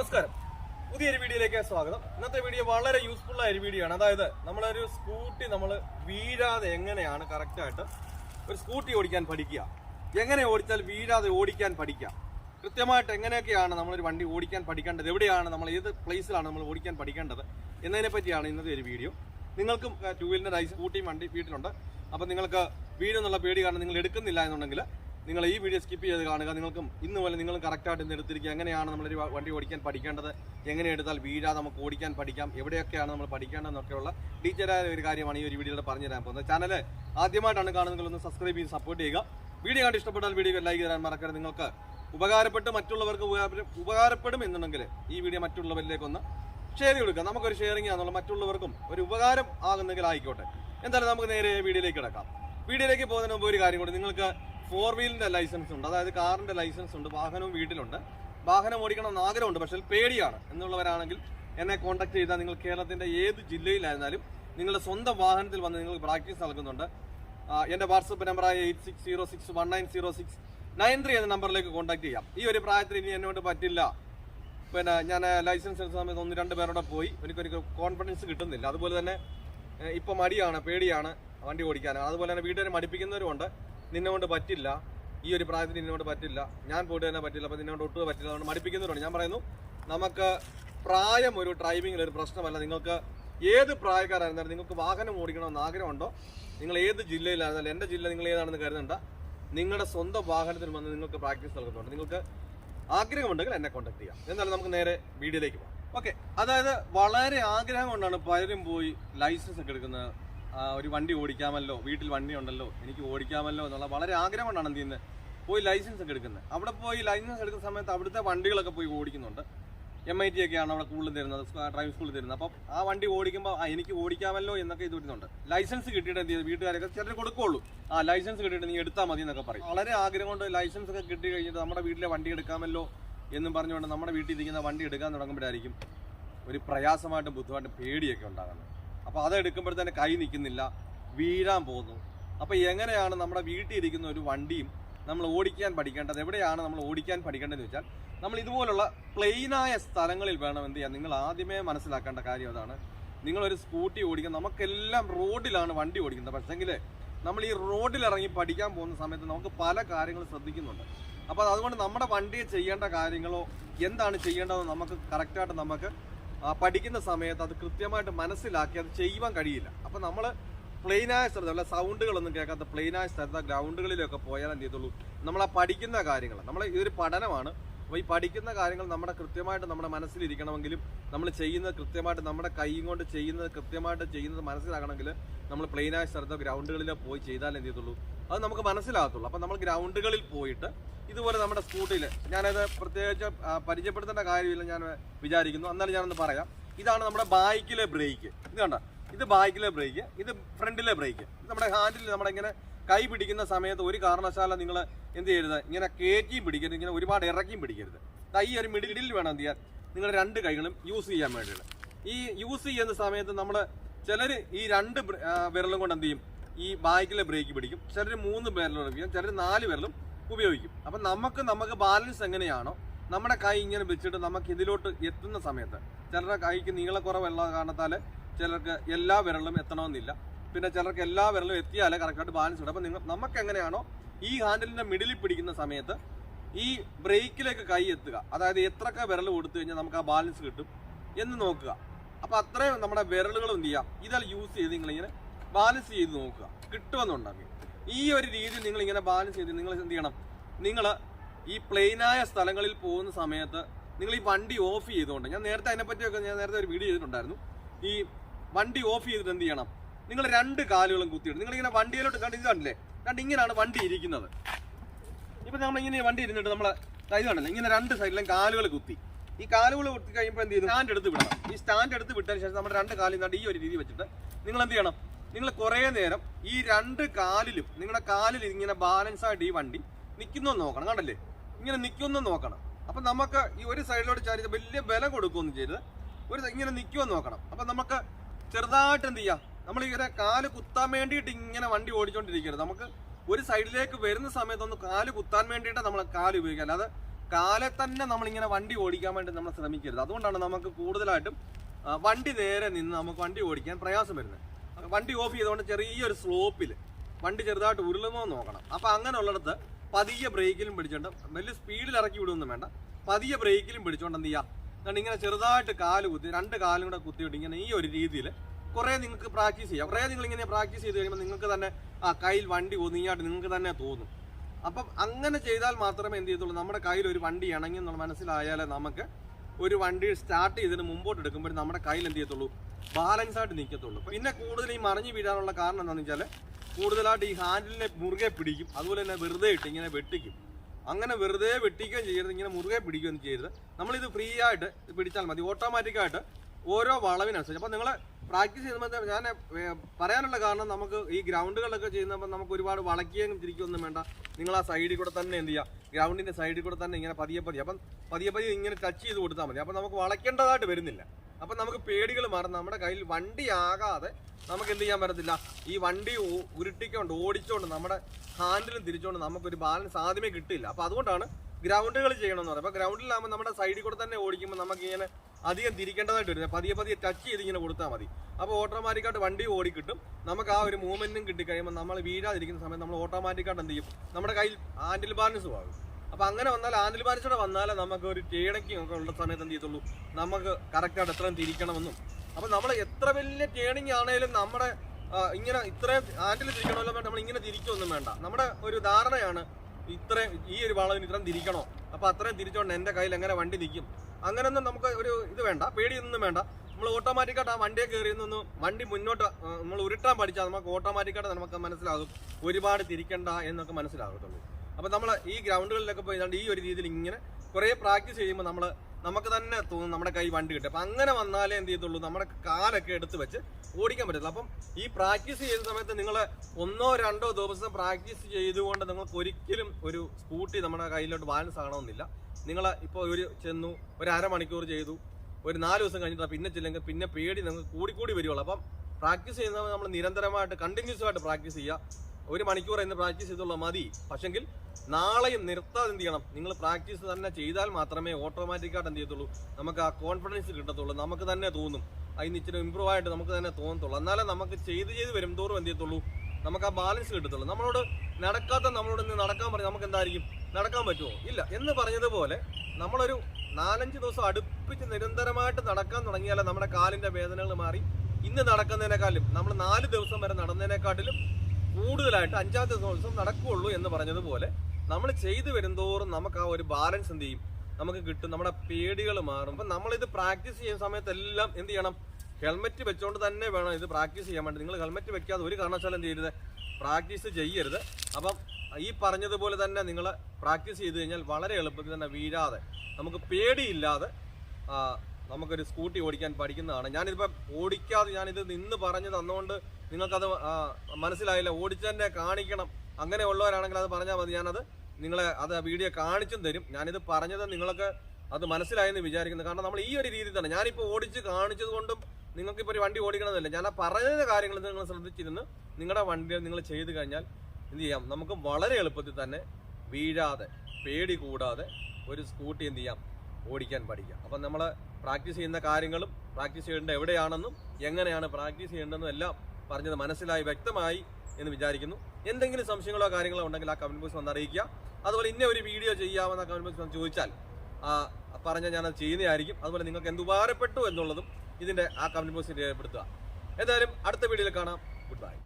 നമസ്കാരം. പുതിയൊരു വീഡിയോയിലേക്ക് സ്വാഗതം. ഇന്നത്തെ വീഡിയോ വളരെ യൂസ്ഫുൾ ആയ ഒരു വീഡിയോ ആണ്. അതായത് നമ്മളൊരു സ്കൂട്ടി നമ്മൾ വീഴാതെ എങ്ങനെയാണ് കറക്റ്റായിട്ട് ഒരു സ്കൂട്ടി ഓടിക്കാൻ പഠിക്കുക. എങ്ങനെ ഓടിച്ചാൽ വീഴാതെ ഓടിക്കാൻ പഠിക്കുക. കൃത്യമായിട്ട് എങ്ങനെയൊക്കെയാണ് നമ്മളൊരു വണ്ടി ഓടിക്കാൻ പഠിക്കേണ്ടത്? എവിടെയാണ് നമ്മൾ ഏത് പ്ലേസിലാണ് നമ്മൾ ഓടിക്കാൻ പഠിക്കേണ്ടത്? എന്നതിനെ പറ്റിയാണ് ഇന്നത്തെ ഒരു വീഡിയോ. നിങ്ങൾക്കും ടൂ വീലിന്റെ ലൈസൻസ് സ്കൂട്ടിയും വണ്ടി വീട്ടിലുണ്ട്. അപ്പം നിങ്ങൾക്ക് വീഴുന്നുള്ള പേടി കാരണം നിങ്ങൾ എടുക്കുന്നില്ല എന്നുണ്ടെങ്കിൽ നിങ്ങൾ ഈ വീഡിയോ സ്കിപ്പ് ചെയ്ത് കാണുക. നിങ്ങൾക്കും ഇന്ന് പോലെ നിങ്ങൾ കറക്റ്റായിട്ട് ഇന്ന് എടുത്തിരിക്കുക. എങ്ങനെയാണ് നമ്മളൊരു വണ്ടി ഓടിക്കാൻ പഠിക്കേണ്ടത്? എങ്ങനെ എടുത്താൽ വീഴാതെ നമുക്ക് ഓടിക്കാൻ പഠിക്കാം? എവിടെയൊക്കെയാണ് നമ്മൾ പഠിക്കേണ്ടതെന്നൊക്കെയുള്ള ഡീറ്റെയിൽ ആയ ഒരു കാര്യമാണ് ഈ ഒരു വീഡിയോയിൽ പറഞ്ഞു തരാൻ പോകുന്നത്. ചാനൽ ആദ്യമായിട്ടാണ് ഒന്ന് സബ്സ്ക്രൈബ് ചെയ്ത് സപ്പോർട്ട് ചെയ്യുക. വീഡിയോ കണ്ട് ഇഷ്ടപ്പെട്ടാൽ വീഡിയോ ലൈക്ക് തരാൻ മറക്കരുത്. നിങ്ങൾക്ക് ഉപകാരപ്പെട്ട് മറ്റുള്ളവർക്ക് ഉപകാര- ഉപകാരപ്പെടും എന്നുണ്ടെങ്കിൽ ഈ വീഡിയോ മറ്റുള്ളവരിലേക്ക് ഒന്ന് ഷെയർ കൊടുക്കുക. നമുക്കൊരു ഷെയറിംഗ് ആണെന്നുള്ള മറ്റുള്ളവർക്കും ഒരു ഉപകാരം ആകുന്നെങ്കിൽ ആയിക്കോട്ടെ. എന്തായാലും നമുക്ക് നേരെ വീഡിയോയിലേക്ക് കിടക്കാം. വീഡിയോയിലേക്ക് പോകുന്നതിന് മുമ്പ് ഒരു കാര്യം കൂടി. നിങ്ങൾക്ക് ഫോർ വീലിന്റെ ലൈസൻസ് ഉണ്ട്. അതായത് കാറിന്റെ ലൈസൻസ് ഉണ്ട്. വാഹനവും വീട്ടിലുണ്ട്. വാഹനം ഓടിക്കണം എന്ന് ആഗ്രഹമുണ്ട്. പക്ഷേ പേടിയാണ്. എന്നുള്ളവരാണെങ്കിൽ എന്നെ കോൺടാക്ട് ചെയ്താൽ നിങ്ങൾ കേരളത്തിന്റെ ഏത് ജില്ലയിലായിരുന്നാലും നിങ്ങളുടെ സ്വന്തം വാഹനത്തിൽ വന്ന് നിങ്ങൾ പ്രാക്ടീസ് നൽകുന്നുണ്ട്. എന്റെ വാട്സപ്പ് നമ്പറായ eight six zero six one nine zero six nine three എന്ന നമ്പറിലേക്ക് കോൺടാക്ട് ചെയ്യാം. ഈ ഒരു പ്രായത്തിൽ ഇനി എന്നോട് പറ്റില്ല. പിന്നെ ഞാൻ ലൈസൻസ് എടുത്ത സമയത്ത് ഒന്ന് രണ്ട് പേരോടെ പോയി. എനിക്കൊരു കോൺഫിഡൻസ് കിട്ടുന്നില്ല. അതുപോലെ തന്നെ ഇപ്പം മടിയാണ് പേടിയാണ് വണ്ടി ഓടിക്കാൻ. അതുപോലെ തന്നെ വീട്ടുകാരെ മടിപ്പിക്കുന്നവരുമുണ്ട് നിന്നെ കൊണ്ട് പറ്റില്ല. ഈ ഒരു പ്രായത്തിൽ നിന്നോട് പറ്റില്ല. ഞാൻ പോയിട്ട് തന്നെ പറ്റില്ല. അപ്പോൾ നിന്നെ കൊണ്ട് ഒട്ടും പറ്റില്ല. അതുകൊണ്ട് മടിപ്പിക്കുന്നവരുണ്ട്. ഞാൻ പറയുന്നു നമുക്ക് പ്രായം ഒരു ഡ്രൈവിംഗിൽ ഒരു പ്രശ്നമല്ല. നിങ്ങൾക്ക് ഏത് പ്രായക്കാരായിരുന്നാലും നിങ്ങൾക്ക് വാഹനം ഓടിക്കണമെന്ന് ആഗ്രഹമുണ്ടോ? നിങ്ങൾ ഏത് ജില്ലയിലായിരുന്നാലും എന്റെ ജില്ല നിങ്ങൾ ഏതാണെന്ന് കരുതണ്ട. നിങ്ങളുടെ സ്വന്തം വാഹനത്തിൽ വന്ന് നിങ്ങൾക്ക് പ്രാക്ടീസ് നൽകുന്നുണ്ട്. നിങ്ങൾക്ക് ആഗ്രഹമുണ്ടെങ്കിൽ എന്നെ കോൺടാക്ട് ചെയ്യാം. എന്നാലും നമുക്ക് നേരെ വീഡിയോയിലേക്ക് പോകാം. ഓക്കെ അതായത് വളരെ ആഗ്രഹം കൊണ്ടാണ് പലരും പോയി ലൈസൻസ് ഒക്കെ എടുക്കുന്നത്. ഒരു വണ്ടി ഓടിക്കാമല്ലോ വീട്ടിൽ വണ്ടി ഉണ്ടല്ലോ എനിക്ക് ഓടിക്കാമല്ലോ എന്നുള്ള വളരെ ആഗ്രഹം കൊണ്ടാണ് എന്ത് ചെയ്യുന്നത് പോയി ലൈസൻസ് ഒക്കെ എടുക്കുന്നത് അവിടെ പോയി ലൈസൻസ് എടുക്കുന്ന സമയത്ത് അവിടുത്തെ വണ്ടികളൊക്കെ പോയി ഓടിക്കുന്നുണ്ട്. എം ഐ ടി ഒക്കെയാണ് അവിടെ കൂടുതൽ തരുന്നത് ഡ്രൈവിംഗ് സ്കൂളിൽ തരുന്നത്. അപ്പം ആ വണ്ടി ഓടിക്കുമ്പോൾ ആ എനിക്ക് ഓടിക്കാമല്ലോ എന്നൊക്കെ ഇത് വരുന്നുണ്ട് ലൈസൻസ് കിട്ടിയിട്ട് എന്ത് ചെയ്യും വീട്ടുകാരൊക്കെ ചിലർ കൊടുക്കുള്ളൂ. ആ ലൈസൻസ് കിട്ടിയിട്ട് നീ എടുത്താൽ മതി എന്നൊക്കെ പറയും. വളരെ ആഗ്രഹം കൊണ്ട് ലൈസൻസ് ഒക്കെ കിട്ടി കഴിഞ്ഞിട്ട് നമ്മുടെ വീട്ടിലെ വണ്ടി എടുക്കാമല്ലോ എന്നും പറഞ്ഞുകൊണ്ട് നമ്മുടെ വീട്ടിൽ ഇരിക്കുന്ന വണ്ടി എടുക്കാൻ തുടങ്ങുമ്പോഴായിരിക്കും ഒരു പ്രയാസമായിട്ടും ബുദ്ധിമുട്ടും പേടിയൊക്കെ ഉണ്ടാകുന്നത്. അപ്പോൾ അതെടുക്കുമ്പോഴത്തേന് കൈ നിൽക്കുന്നില്ല വീഴാൻ പോകുന്നു. അപ്പോൾ എങ്ങനെയാണ് നമ്മുടെ വീട്ടിൽ ഇരിക്കുന്ന ഒരു വണ്ടിയും നമ്മൾ ഓടിക്കാൻ പഠിക്കേണ്ടത്? എവിടെയാണ് നമ്മൾ ഓടിക്കാൻ പഠിക്കേണ്ടതെന്ന് വെച്ചാൽ നമ്മൾ ഇതുപോലുള്ള പ്ലെയിനായ സ്ഥലങ്ങളിൽ വേണം എന്ത് ചെയ്യാൻ. നിങ്ങൾ ആദ്യമേ മനസ്സിലാക്കേണ്ട കാര്യം അതാണ്. നിങ്ങളൊരു സ്കൂട്ടി ഓടിക്കാൻ നമുക്കെല്ലാം റോഡിലാണ് വണ്ടി ഓടിക്കുന്നത്. പക്ഷേങ്കിൽ നമ്മൾ ഈ റോഡിൽ ഇറങ്ങി പഠിക്കാൻ പോകുന്ന സമയത്ത് നമുക്ക് പല കാര്യങ്ങളും ശ്രദ്ധിക്കുന്നുണ്ട്. അപ്പോൾ അതുകൊണ്ട് നമ്മുടെ വണ്ടിയെ ചെയ്യേണ്ട കാര്യങ്ങളോ എന്താണ് ചെയ്യേണ്ടതെന്ന് നമുക്ക് കറക്റ്റായിട്ട് നമുക്ക് പഠിക്കുന്ന സമയത്ത് അത് കൃത്യമായിട്ട് മനസ്സിലാക്കി അത് ചെയ്യുവാൻ കഴിയില്ല. അപ്പോൾ നമ്മൾ പ്ലെയിനായ സ്ഥലത്ത് അല്ല സൗണ്ടുകളൊന്നും കേൾക്കാത്ത പ്ലെയിനായ സ്ഥലത്ത് ഗ്രൗണ്ടുകളിലൊക്കെ പോയാൽ എന്ത് ചെയ്തുള്ളൂ നമ്മൾ ആ പഠിക്കുന്ന കാര്യങ്ങൾ നമ്മൾ ഇതൊരു പഠനമാണ്. അപ്പോൾ ഈ പഠിക്കുന്ന കാര്യങ്ങൾ നമ്മുടെ കൃത്യമായിട്ട് നമ്മുടെ മനസ്സിലിരിക്കണമെങ്കിലും നമ്മൾ ചെയ്യുന്നത് കൃത്യമായിട്ട് നമ്മുടെ കൈയും കൊണ്ട് ചെയ്യുന്നത് കൃത്യമായിട്ട് ചെയ്യുന്നത് മനസ്സിലാക്കണമെങ്കിൽ നമ്മൾ പ്ലെയിനായ സ്ഥലത്തോ ഗ്രൗണ്ടുകളിലോ പോയി ചെയ്താൽ എന്ത് ചെയ്തുള്ളൂ അത് നമുക്ക് മനസ്സിലാകത്തുള്ളൂ. അപ്പം നമ്മൾ ഗ്രൗണ്ടുകളിൽ പോയിട്ട് ഇതുപോലെ നമ്മുടെ സ്കൂട്ടിയിൽ ഞാനത് പ്രത്യേകിച്ച് പരിചയപ്പെടുത്തേണ്ട കാര്യമില്ല ഞാൻ വിചാരിക്കുന്നു. എന്നാലും ഞാനൊന്ന് പറയാം. ഇതാണ് നമ്മുടെ ബൈക്കിലെ ബ്രേക്ക് ഇത് കണ്ട? ഇത് ബൈക്കിലെ ബ്രേക്ക് ഇത് ഫ്രണ്ടിലെ ബ്രേക്ക് നമ്മുടെ ഹാൻഡിൽ നമ്മുടെ ഇങ്ങനെ കൈ പിടിക്കുന്ന സമയത്ത് ഒരു കാരണവശാലും നിങ്ങൾ എന്ത് ചെയ്യരുത് ഇങ്ങനെ കയറ്റിയും പിടിക്കരുത് ഇങ്ങനെ ഒരുപാട് ഇറക്കിയും പിടിക്കരുത്. ഈ ഒരു മിഡിൽ വേണം എന്ത് ചെയ്യാൻ? നിങ്ങൾ രണ്ട് കൈകളും യൂസ് ചെയ്യാൻ വേണ്ടിയിട്ട്. ഈ യൂസ് ചെയ്യുന്ന സമയത്ത് നമ്മൾ ചിലർ ഈ രണ്ട് വിരലും കൊണ്ട് എന്ത് ചെയ്യും? ഈ ബാക്കിലെ ബ്രേക്ക് പിടിക്കും. ചിലർ മൂന്ന് പേരിലും ഉപയോഗിക്കും ചിലർ നാല് വിരലും ഉപയോഗിക്കും. അപ്പം നമുക്ക് നമുക്ക് ബാലൻസ് എങ്ങനെയാണോ നമ്മുടെ കൈ ഇങ്ങനെ വെച്ചിട്ട് നമുക്ക് ഇതിലോട്ട് എത്തുന്ന സമയത്ത് ചിലരുടെ കൈക്ക് നീളക്കുറവുള്ള കാരണത്താൽ ചിലർക്ക് എല്ലാ വിരലും എത്തണമെന്നില്ല. പിന്നെ ചിലർക്ക് എല്ലാ വിരലും എത്തിയാലേ കറക്റ്റായിട്ട് ബാലൻസ് ഇടും അപ്പം നിങ്ങൾ നമുക്ക് എങ്ങനെയാണോ ഈ ഹാൻഡിലിന്റെ മിഡിലിൽ പിടിക്കുന്ന സമയത്ത് ഈ ബ്രേക്കിലേക്ക് കൈ എത്തുക. അതായത് എത്രക്ക വിരൽ കൊടുത്തു കഴിഞ്ഞാൽ നമുക്ക് ആ ബാലൻസ് കിട്ടും എന്ന് നോക്കുക. അപ്പോൾ അത്രയും നമ്മുടെ വിരലുകൾ എന്ത് ചെയ്യാം ഇതെല്ലാം യൂസ് ചെയ്ത് നിങ്ങളിങ്ങനെ ബാലൻസ് ചെയ്ത് നോക്കുക. കിട്ടുമെന്നുണ്ടെങ്കിൽ. ഈ ഒരു രീതിയിൽ നിങ്ങൾ ഇങ്ങനെ ബാലൻസ് ചെയ്ത് നിങ്ങൾ എന്ത് ചെയ്യണം? നിങ്ങൾ ഈ പ്ലെയിനായ സ്ഥലങ്ങളിൽ പോകുന്ന സമയത്ത് നിങ്ങൾ ഈ വണ്ടി ഓഫ് ചെയ്തുകൊണ്ട് ഞാൻ നേരത്തെ അതിനെപ്പറ്റിയൊക്കെ ഞാൻ നേരത്തെ ഒരു വീഡിയോ ചെയ്തിട്ടുണ്ടായിരുന്നു. ഈ വണ്ടി ഓഫ് ചെയ്തിട്ട് എന്ത് ചെയ്യണം? നിങ്ങൾ രണ്ട് കാലുകളും കുത്തിയിട്ട് നിങ്ങളിങ്ങനെ വണ്ടിയിലോട്ട് കണ്ട് ഇത് കണ്ടില്ലേ? കണ്ട് ഇങ്ങനെയാണ് വണ്ടി ഇരിക്കുന്നത്. ഇപ്പം നമ്മൾ ഇങ്ങനെ വണ്ടി ഇരുന്നിട്ട് നമ്മൾ ഇത് കണ്ടല്ലേ? ഇങ്ങനെ രണ്ട് സൈഡിലും കാലുകൾ കുത്തി. ഈ കാലുകൾ കുത്തി കഴിയുമ്പോൾ എന്ത് ചെയ്യും? സ്റ്റാൻഡ് എടുത്ത് വിടണം. ഈ സ്റ്റാൻഡ് എടുത്ത് വിട്ടതിന് ശേഷം നമ്മൾ രണ്ട് കാലിൽ നിന്നാണ്ട് ഈ ഒരു രീതി വെച്ചിട്ട് നിങ്ങൾ എന്ത് ചെയ്യണം? നിങ്ങൾ കുറേ നേരം ഈ രണ്ട് കാലിലും നിങ്ങളുടെ കാലിൽ ഇങ്ങനെ ബാലൻസ് ആയിട്ട് ഈ വണ്ടി നിൽക്കുന്നു നോക്കണം കണ്ടല്ലേ? ഇങ്ങനെ നിൽക്കുന്നു നോക്കണം. അപ്പം നമുക്ക് ഈ ഒരു സൈഡിലോട്ട് ചാരി വലിയ ബലം കൊടുക്കുമെന്ന് ചെയ്ത് ഒരു ഇങ്ങനെ നിൽക്കുമെന്ന് നോക്കണം. അപ്പം നമുക്ക് ചെറുതായിട്ട് എന്ത് ചെയ്യാം? നമ്മൾ ഇങ്ങനെ കാൽ കുത്താൻ വേണ്ടിയിട്ട് ഇങ്ങനെ വണ്ടി ഓടിച്ചുകൊണ്ടിരിക്കരുത് നമുക്ക് ഒരു സൈഡിലേക്ക് വരുന്ന സമയത്ത് ഒന്ന് കാൽ കുത്താൻ വേണ്ടിയിട്ട് നമ്മൾ കാൽ ഉപയോഗിക്കുക അല്ലാതെ കാലെ തന്നെ നമ്മളിങ്ങനെ വണ്ടി ഓടിക്കാൻ വേണ്ടി നമ്മൾ ശ്രമിക്കരുത്. അതുകൊണ്ടാണ് നമുക്ക് കൂടുതലായിട്ടും വണ്ടി നേരെ നിന്ന് നമുക്ക് വണ്ടി ഓടിക്കാൻ പ്രയാസം വരുന്നത്. വണ്ടി ഓഫ് ചെയ്തുകൊണ്ട് ചെറിയൊരു സ്ലോപ്പിൽ വണ്ടി ചെറുതായിട്ട് ഉരുളുമോ നോക്കണം. അപ്പോൾ അങ്ങനെയുള്ളിടത്ത് പതിയെ ബ്രേക്കിലും പിടിച്ചോണ്ട് വലിയ സ്പീഡിൽ ഇറക്കി വിടുമൊന്നും വേണ്ട. പതിയെ ബ്രേക്കിലും പിടിച്ചോണ്ട് എന്ത് ചെയ്യുക ഇങ്ങനെ ചെറുതായിട്ട് കാൽ കുത്തി രണ്ട് കാലും കൂടെ കുത്തിയിട്ട് ഇങ്ങനെ ഈ ഒരു രീതിയിൽ കുറേ നിങ്ങൾക്ക് പ്രാക്ടീസ് ചെയ്യാം. കുറേ നിങ്ങൾ ഇങ്ങനെ പ്രാക്ടീസ് ചെയ്ത് കഴിയുമ്പോൾ നിങ്ങൾക്ക് തന്നെ ആ കയ്യിൽ വണ്ടി ഒതുങ്ങിയായിട്ട് നിങ്ങൾക്ക് തന്നെ തോന്നും. അപ്പം അങ്ങനെ ചെയ്താൽ മാത്രമേ എന്ത് ചെയ്യത്തുള്ളൂ? നമ്മുടെ കയ്യിൽ ഒരു വണ്ടി ഇണങ്ങി എന്നുള്ള മനസ്സിലായാലേ നമുക്ക് ഒരു വണ്ടി സ്റ്റാർട്ട് ചെയ്തതിന് മുമ്പോട്ട് എടുക്കുമ്പോൾ നമ്മുടെ കയ്യിൽ എന്ത് ചെയ്യത്തുള്ളൂ? ബാലൻസ് ആയിട്ട് നിൽക്കത്തുള്ളൂ പിന്നെ കൂടുതൽ ഈ മറിഞ്ഞു വീഴാനുള്ള കാരണം എന്താണെന്ന് വെച്ചാൽ കൂടുതലായിട്ട് ഈ ഹാൻഡിലിനെ മുറുകെ പിടിക്കും. അതുപോലെ തന്നെ വെറുതെ ഇട്ട് ഇങ്ങനെ വെട്ടിക്കും. അങ്ങനെ വെറുതെ വെട്ടിക്കുകയും ചെയ്യരുത് ഇങ്ങനെ മുറുകെ പിടിക്കുകയും ചെയ്യരുത്. നമ്മളിത് ഫ്രീ ആയിട്ട് പിടിച്ചാൽ മതി. ഓട്ടോമാറ്റിക്കായിട്ട് ഓരോ വളവിനനുസരിച്ച്. അപ്പം നിങ്ങൾ പ്രാക്ടീസ് ചെയ്യുമ്പോൾ ഞാൻ പറയാനുള്ള കാരണം നമുക്ക് ഈ ഗ്രൗണ്ടുകളിലൊക്കെ ചെയ്യുന്നപ്പോൾ നമുക്ക് ഒരുപാട് വളയ്ക്കുകയും തിരിക്കുകയൊന്നും വേണ്ട. നിങ്ങൾ ആ സൈഡിൽ കൂടെ തന്നെ എന്ത് ചെയ്യുക ഗ്രൗണ്ടിന്റെ സൈഡിൽ കൂടെ തന്നെ ഇങ്ങനെ പതിയെ പതിയെ. അപ്പം പതിയെ പതിയെ ഇങ്ങനെ ടച്ച് ചെയ്ത് കൊടുത്താൽ മതി. അപ്പം നമുക്ക് വളയ്ക്കേണ്ടതായിട്ട് വരുന്നില്ല. അപ്പം നമുക്ക് പേടികൾ മാറും. നമ്മുടെ കയ്യിൽ വണ്ടി ആകാതെ നമുക്ക് എന്ത് ചെയ്യാൻ പറ്റത്തില്ല. ഈ വണ്ടി ഉരുട്ടിക്കൊണ്ട് ഓടിച്ചോണ്ട് നമ്മുടെ ഹാൻഡിലും തിരിച്ചോണ്ട് നമുക്കൊരു ബാലൻസ് ആദ്യമേ കിട്ടില്ല അപ്പോൾ അതുകൊണ്ടാണ് ഗ്രൗണ്ടുകൾ ചെയ്യണമെന്ന് പറയുന്നത്. അപ്പോൾ ഗ്രൗണ്ടിലാകുമ്പോൾ നമ്മുടെ സൈഡിൽ കൂടെ തന്നെ ഓടിക്കുമ്പോൾ നമുക്ക് ഇങ്ങനെ അധികം തിരിക്കേണ്ടതായിട്ട് വരും പതിയെ പതിയെ ടച്ച് ചെയ്ത് ഇങ്ങനെ കൊടുത്താൽ മതി. അപ്പോൾ ഓട്ടോമാറ്റിക്കായിട്ട് വണ്ടി ഓടിക്കിട്ടും. നമുക്ക് ആ ഒരു മൂവ്മെന്റും കിട്ടിക്കഴിയുമ്പോൾ നമ്മൾ വീഴാതിരിക്കുന്ന സമയത്ത് നമ്മൾ ഓട്ടോമാറ്റിക്കായിട്ട് എന്ത് ചെയ്യും? നമ്മുടെ കയ്യിൽ ഹാൻഡിൽ ബാലൻസും ആകും. അപ്പൊ അങ്ങനെ വന്നാൽ ബാലൻസ് കൂടെ വന്നാലേ നമുക്ക് ഒരു ടേണിങ് ഒക്കെ ഉള്ള സമയത്ത് എന്ത് ചെയ്യത്തുള്ളൂ? നമുക്ക് കറക്റ്റായിട്ട് എത്രയും തിരിക്കണമെന്നും. അപ്പൊ നമ്മൾ എത്ര വലിയ ടേണിങ് ആണെങ്കിലും നമ്മുടെ ഇങ്ങനെ ഇത്രയും ഹാൻഡിൽ തിരിക്കണമല്ലോ നമ്മൾ ഇങ്ങനെ തിരിക്കൊന്നും വേണ്ട. നമ്മുടെ ഒരു ധാരണയാണ് ഇത്രയും ഈ ഒരു വളവിന് ഇത്രയും തിരിക്കണോ? അപ്പൊ അത്രയും തിരിച്ചോണ്ട് എന്റെ കയ്യിൽ എങ്ങനെ വണ്ടി നിൽക്കും? അങ്ങനെയൊന്നും നമുക്ക് ഒരു ഇത് വേണ്ട പേടിയൊന്നും വേണ്ട. നമ്മൾ ഓട്ടോമാറ്റിക്കായിട്ട് ആ വണ്ടിയെ കയറി വണ്ടി മുന്നോട്ട് നമ്മൾ ഉരുട്ടാൻ പഠിച്ചാൽ നമുക്ക് ഓട്ടോമാറ്റിക്കായിട്ട് നമുക്ക് മനസ്സിലാകും ഒരുപാട് തിരിക്കണ്ട എന്നൊക്കെ മനസ്സിലാകത്തുള്ളൂ. അപ്പൊ നമ്മൾ ഈ ഗ്രൗണ്ടുകളിലൊക്കെ പോയി ഈ ഒരു രീതിയിൽ ഇങ്ങനെ കുറേ പ്രാക്ടീസ് ചെയ്യുമ്പോൾ നമ്മൾ നമുക്ക് തന്നെ തോന്നും നമ്മുടെ കൈ വണ്ടി കിട്ടും. അപ്പൊ അങ്ങനെ വന്നാലേ എന്ത് ചെയ്യത്തുള്ളൂ? നമ്മുടെ കാലൊക്കെ എടുത്ത് വെച്ച് ഓടിക്കാൻ പറ്റത്തുള്ളൂ. അപ്പം ഈ പ്രാക്ടീസ് ചെയ്യുന്ന സമയത്ത് നിങ്ങൾ ഒന്നോ രണ്ടോ ദിവസം പ്രാക്ടീസ് ചെയ്തുകൊണ്ട് നിങ്ങൾക്ക് ഒരിക്കലും ഒരു സ്കൂട്ടി നമ്മുടെ കയ്യിലോട്ട് ബാലൻസ് ആകണമെന്നില്ല. നിങ്ങൾ ഇപ്പോൾ ഒരു ചെന്നു ഒരു അരമണിക്കൂർ ചെയ്തു ഒരു നാല് ദിവസം കഴിഞ്ഞിട്ട് പിന്നെ ചെല്ലെങ്കിൽ പിന്നെ പേടി നിങ്ങൾക്ക് കൂടിക്കൂടി വരുവുള്ളൂ അപ്പം പ്രാക്ടീസ് ചെയ്യുന്ന നമ്മൾ നിരന്തരമായിട്ട് കണ്ടിന്യൂസ് ആയിട്ട് പ്രാക്ടീസ് ചെയ്യുക. ഒരു മണിക്കൂർ അതിന് പ്രാക്ടീസ് ചെയ്തുള്ള മതി. പക്ഷെങ്കിൽ നാളെയും നിർത്താതെ എന്ത് ചെയ്യണം? നിങ്ങൾ പ്രാക്ടീസ് തന്നെ ചെയ്താൽ മാത്രമേ ഓട്ടോമാറ്റിക്കായിട്ട് എന്ത് ചെയ്യത്തുള്ളൂ? നമുക്ക് ആ കോൺഫിഡൻസ് കിട്ടത്തുള്ളൂ. നമുക്ക് തന്നെ തോന്നും. അതിന് ഇച്ചിരി ഇമ്പ്രൂവ് ആയിട്ട് നമുക്ക് തന്നെ തോന്നത്തുള്ളൂ. എന്നാലേ നമുക്ക് ചെയ്ത് ചെയ്ത് വരും തോറും എന്ത് ചെയ്യത്തുള്ളൂ? നമുക്ക് ആ ബാലൻസ് കിട്ടത്തുള്ളൂ. നമ്മളോട് നടക്കാത്ത നമ്മളോട് ഇന്ന് നടക്കാൻ പറഞ്ഞാൽ നമുക്ക് എന്തായിരിക്കും? നടക്കാൻ പറ്റുമോ? ഇല്ല. എന്ന് പറഞ്ഞതുപോലെ നമ്മളൊരു നാലഞ്ച് ദിവസം അടുപ്പിച്ച് നിരന്തരമായിട്ട് നടക്കാൻ തുടങ്ങിയാലേ നമ്മുടെ കാലിന്റെ വേദനകൾ മാറി. ഇന്ന് നടക്കുന്നതിനേക്കാളും നമ്മൾ നാല് ദിവസം വരെ നടന്നതിനെക്കാട്ടിലും കൂടുതലായിട്ട് അഞ്ചാമത്തെ ദിവസം നടക്കുകയുള്ളൂ എന്ന് പറഞ്ഞതുപോലെ നമ്മൾ ചെയ്തു വരുന്തോറും നമുക്ക് ആ ഒരു ബാലൻസ് എന്ത് ചെയ്യും? നമുക്ക് കിട്ടും. നമ്മുടെ പേടികൾ മാറും. അപ്പം നമ്മളിത് പ്രാക്ടീസ് ചെയ്യുന്ന സമയത്തെല്ലാം എന്ത് ചെയ്യണം? ഹെൽമെറ്റ് വെച്ചുകൊണ്ട് തന്നെ വേണം ഇത് പ്രാക്ടീസ് ചെയ്യാൻ വേണ്ടി. നിങ്ങൾ ഹെൽമെറ്റ് വെക്കാതെ ഒരു കാരണവശാലും എന്ത് ചെയ്യരുത്? പ്രാക്ടീസ് ചെയ്യരുത്. അപ്പം ഈ പറഞ്ഞതുപോലെ തന്നെ നിങ്ങൾ പ്രാക്ടീസ് ചെയ്ത് കഴിഞ്ഞാൽ വളരെ എളുപ്പത്തിൽ തന്നെ വീഴാതെ നമുക്ക് പേടിയില്ലാതെ നമുക്കൊരു സ്കൂട്ടി ഓടിക്കാൻ പഠിക്കുന്നതാണ്. ഞാനിതിപ്പം ഓടിക്കാതെ ഞാനിത് നിന്ന് പറഞ്ഞു തന്നുകൊണ്ട് നിങ്ങൾക്കത് മനസ്സിലായില്ല. ഓടിച്ചതന്നെ കാണിക്കണം. അങ്ങനെ ഉള്ളവരാണെങ്കിൽ അത് പറഞ്ഞാൽ മതി. ഞാനത് നിങ്ങളെ അത് വീഡിയോ കാണിച്ചും തരും. ഞാനിത് പറഞ്ഞത് നിങ്ങൾക്ക് അത് മനസ്സിലായെന്ന് വിചാരിക്കുന്നു. കാരണം നമ്മൾ ഈ ഒരു രീതിയിൽ തന്നെ. ഞാനിപ്പോൾ ഓടിച്ച് കാണിച്ചത് കൊണ്ടും നിങ്ങൾക്കിപ്പോൾ ഒരു വണ്ടി ഓടിക്കണമെന്നില്ല ഞാൻ ആ പറഞ്ഞ കാര്യങ്ങൾ നിങ്ങൾ ശ്രദ്ധിച്ചിരുന്നു നിങ്ങളുടെ വണ്ടി നിങ്ങൾ ചെയ്ത് കഴിഞ്ഞാൽ എന്ത് ചെയ്യാം? നമുക്ക് വളരെ എളുപ്പത്തിൽ തന്നെ വീഴാതെ പേടി കൂടാതെ ഒരു സ്കൂട്ടി എന്ത് ചെയ്യാം? ഓടിക്കാൻ പഠിക്കാം. അപ്പം നമ്മൾ പ്രാക്ടീസ് ചെയ്യുന്ന കാര്യങ്ങളും പ്രാക്ടീസ് ചെയ്യേണ്ട എവിടെയാണെന്നും എങ്ങനെയാണ് പ്രാക്ടീസ് ചെയ്യേണ്ടതെന്നും എല്ലാം പറഞ്ഞത് മനസ്സിലായി വ്യക്തമായി എന്ന് വിചാരിക്കുന്നു. എന്തെങ്കിലും സംശയങ്ങളോ കാര്യങ്ങളോ ഉണ്ടെങ്കിൽ ആ കമന്റ് ബോക്സ് വന്നറിയിക്കുക അതുപോലെ ഇന്ന ഒരു വീഡിയോ ചെയ്യാമെന്ന കമന്റ് ബോക്സ് വന്ന് ചോദിച്ചാൽ ആ പറഞ്ഞ ഞാനത് ചെയ്യുന്നതായിരിക്കും. അതുപോലെ നിങ്ങൾക്ക് എന്ത് ഉപകാരപ്പെട്ടു എന്നുള്ളതും ഇതിന്റെ ആ കമന്റ് ബോക്സിൽ രേഖപ്പെടുത്തുക. എന്തായാലും അടുത്ത വീഡിയോയിൽ കാണാം. Good bye